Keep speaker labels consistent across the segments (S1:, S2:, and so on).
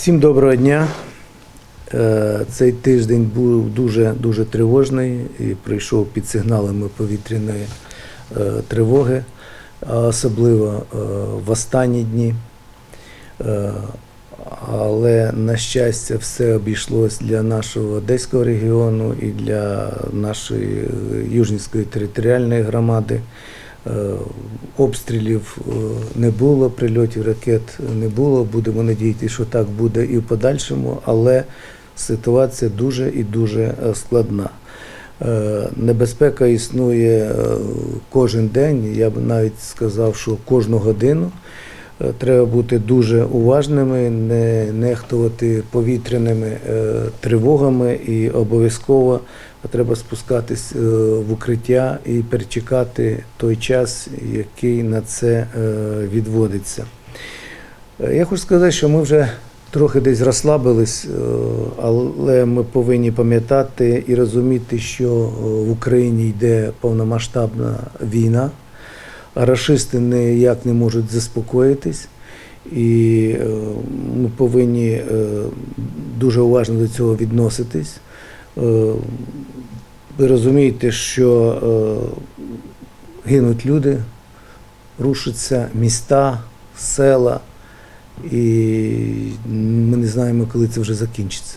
S1: Всім доброго дня. Е, Цей тиждень був дуже дуже тривожний і прийшов під сигналами повітряної е, тривоги, особливо е, в останні дні. Але, на щастя, все обійшлось для нашого Одеського регіону і для нашої Южнівської територіальної громади. Е, Обстрілів е, не було, прильотів ракет не було. Будемо надіятися, що так буде і в подальшому, але ситуація дуже і дуже е, складна. Небезпека існує кожен день, я б навіть сказав, що кожну годину. Треба бути дуже уважними, не нехтувати повітряними тривогами і обов'язково треба спускатись е, в укриття і перечекати той час, який на це е, відводиться. Е, Я хочу сказати, що ми вже трохи десь розслабились, але ми повинні пам'ятати і розуміти, що в Україні йде повномасштабна війна, а рашисти ніяк не можуть заспокоїтись. І ми повинні дуже уважно до цього відноситись. Е, Ви розумієте, що е, гинуть люди, рушаться міста, села, і ми не знаємо, коли це вже закінчиться.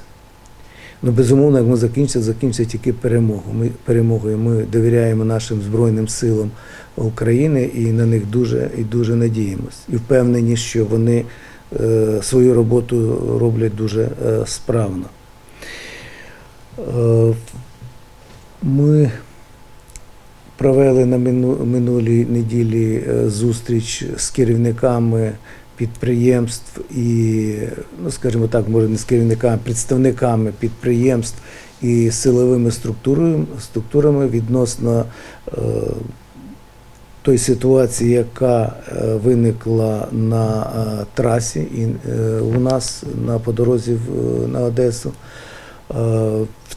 S1: Ну, безумовно, як ми закінчиться, закінчиться тільки перемогу. Ми, перемогою. Ми довіряємо нашим Збройним силам України і на них дуже і дуже надіємось. І впевнені, що вони е, свою роботу роблять дуже е, справно. Ми провели на мину- минулій неділі е, зустріч з керівниками підприємств і, ну скажімо так, може не з керівниками, а представниками підприємств і силовими структурами, структурами відносно е, той ситуації, яка е, виникла на трасі і у нас на по дорозі в- на Одесу.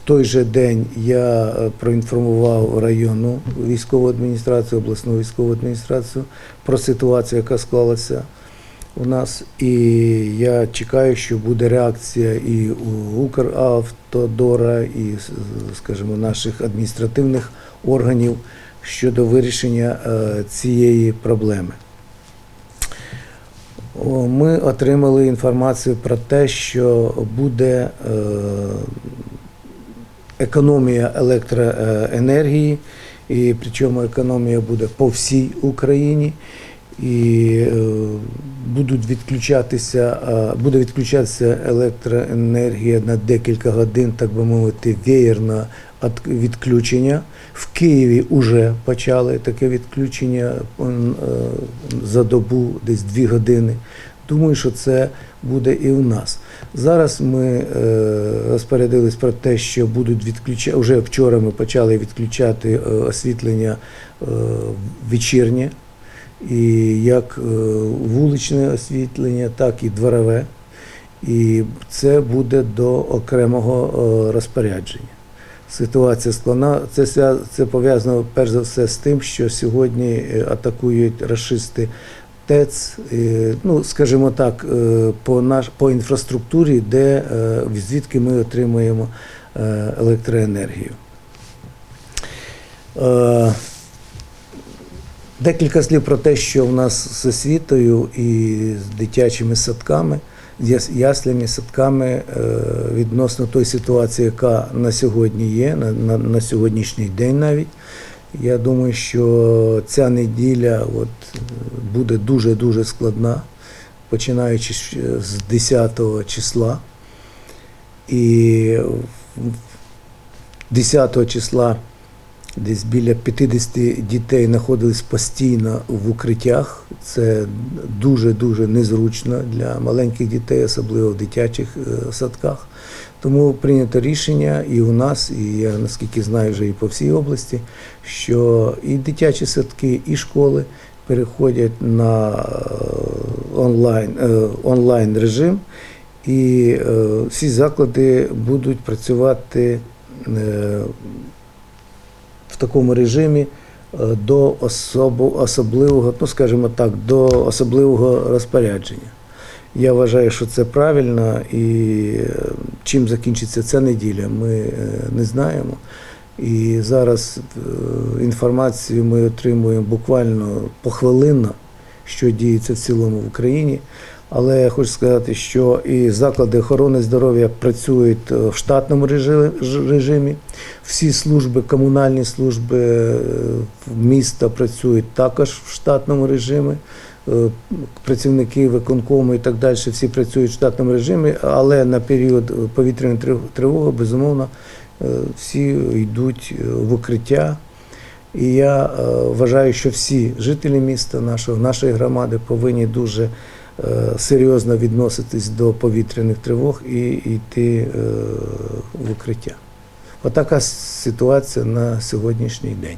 S1: Е, той же день я е, проінформував районну військову адміністрацію, обласну військову адміністрацію про ситуацію, яка склалася у нас. І я чекаю, що буде реакція і у Укравтодора, і, скажімо, наших адміністративних органів щодо вирішення е, цієї проблеми. Ми отримали інформацію про те, що буде е, економія електроенергії, і причому економія буде по всій Україні. І е, будуть відключатися, е, буде відключатися електроенергія на декілька годин, так би мовити, веєрне відключення. В Києві вже почали таке відключення е, за добу, десь дві години. Думаю, що це буде і у нас. Зараз ми е, розпорядились про те, що будуть відключати. Вже вчора ми почали відключати е, освітлення е, вечірнє, і як вуличне освітлення, так і дворове. І це буде до окремого розпорядження. Ситуація складна. Це, це пов'язано перш за все з тим, що сьогодні атакують рашисти ТЕЦ, ну скажімо так, е, по наш по інфраструктурі, де е, звідки ми отримуємо е, електроенергію. Декілька слів про те, що в нас з освітою і з дитячими садками, яслями, садками відносно той ситуації, яка на сьогодні є, на, на, на сьогоднішній день навіть. Я думаю, що ця неділя от, буде дуже-дуже складна, починаючи з- з 10 числа. І в- 10 числа Десь біля 50 дітей знаходились постійно в укриттях. Це дуже-дуже незручно для маленьких дітей, особливо в дитячих е, садках. Тому прийнято рішення і у нас, і я наскільки знаю, вже і по всій області, що і дитячі садки, і школи переходять на е, онлайн, е, онлайн режим, і е, всі заклади будуть працювати. в такому режимі до особо, особливого, ну скажімо так, до особливого розпорядження. Я вважаю, що це правильно, і чим закінчиться ця неділя, ми е, не знаємо. І зараз е, інформацію ми отримуємо буквально похвилинно, що діється в цілому в Україні. Але я хочу сказати, що і заклади охорони здоров'я працюють е, в штатному режимі. Всі служби, комунальні служби міста працюють також в штатному режимі. Е, Працівники виконкому і так далі всі працюють в штатному режимі, але на період е, повітряної трив- тривоги, безумовно, е, всі йдуть в укриття. І я вважаю, що всі жителі міста нашого, нашої громади повинні дуже серйозно відноситись до повітряних тривог і йти в укриття. Отака ситуація на сьогоднішній день.